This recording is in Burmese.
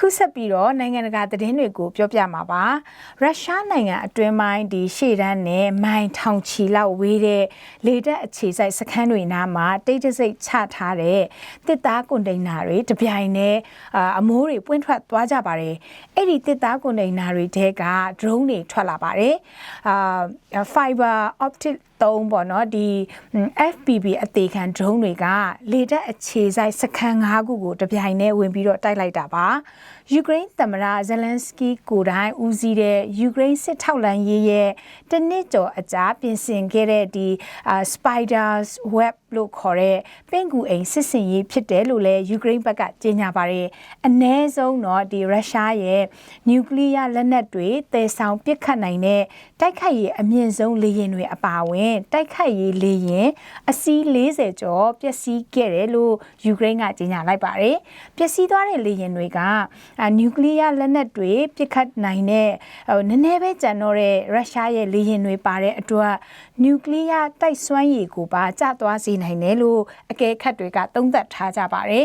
အခုဆက်ပြီးတော့နိုင်ငံတကာသတင်းတွေကိုပြောပြမှာပါရုရှားနိုင်ငံအတွင်းပိုင်းဒီရှေ့တန်းနဲ့မိုင်ထောင်ချီလောက်ဝေးတဲ့လေတပ်အခြေစိုက်စခန်းတွေနားမှာတိတ်တဆိတ်ချထားတဲ့တစ်သားကွန်တိန်နာတွေတပြိုင်နဲ့အာအမိုးတွေပွင့်ထွက်သွားကြပါတယ်အဲ့ဒီတစ်သားကွန်တိန်နာတွေထဲက drone တွေထွက်လာပါတယ်အာ fiber optic သုံးပေါ့နော်ဒီ FPV အသေးခံ drone တွေကလေတပ်အခြေစိုက်စခန်း၅ခုကိုတပြိုင်တည်းဝင်ပြီးတော့တိုက်လိုက်တာပါယူကရိန်းသမ္မတဇလန်စကီကိုတိုင်ဦးစီးတဲ့ယူကရိန်းစစ်ထောက်လှမ်းရေးရဲ့တနစ်ကျော်အကြားပြင်ဆင်ခဲ့တဲ့ဒီ Spiders Web လို့ခေါ်တဲ့ပင့်ကူအိမ်စစ်စင်ရေးဖြစ်တယ်လို့လည်းယူကရိန်းဘက်ကကြေညာပါတယ်အ ਨੇ ဆုံးတော့ဒီရုရှားရဲ့နျူကလ িয়ার လက်နက်တွေတည်ဆောင်ပစ်ခတ်နိုင်တဲ့တိုက်ခိုက်ရေးအမြင့်ဆုံးလေယာဉ်တွေအပါအဝင်တိုက်ခိုက်ရေးလေယာဉ်အစီး40ကျော်ပျက်စီးခဲ့တယ်လို့ယူကရိန်းကကြေညာလိုက်ပါတယ်ပျက်စီးသွားတဲ့လေယာဉ်တွေကနျူကလ িয়ার လက်နက်တွေပစ်ခတ်နိုင်တဲ့ဟိုနည်းနည်းပဲကြံတော့တဲ့ရုရှားရဲ့လေယာဉ်တွေပါတဲ့အတွက်နျူကလ িয়ার တိုက်စွမ်းရည်ကိုပါကျသွားစေ နိုင်တယ်လို့အကဲခတ်တွေကသုံးသပ်ထားကြပါတယ်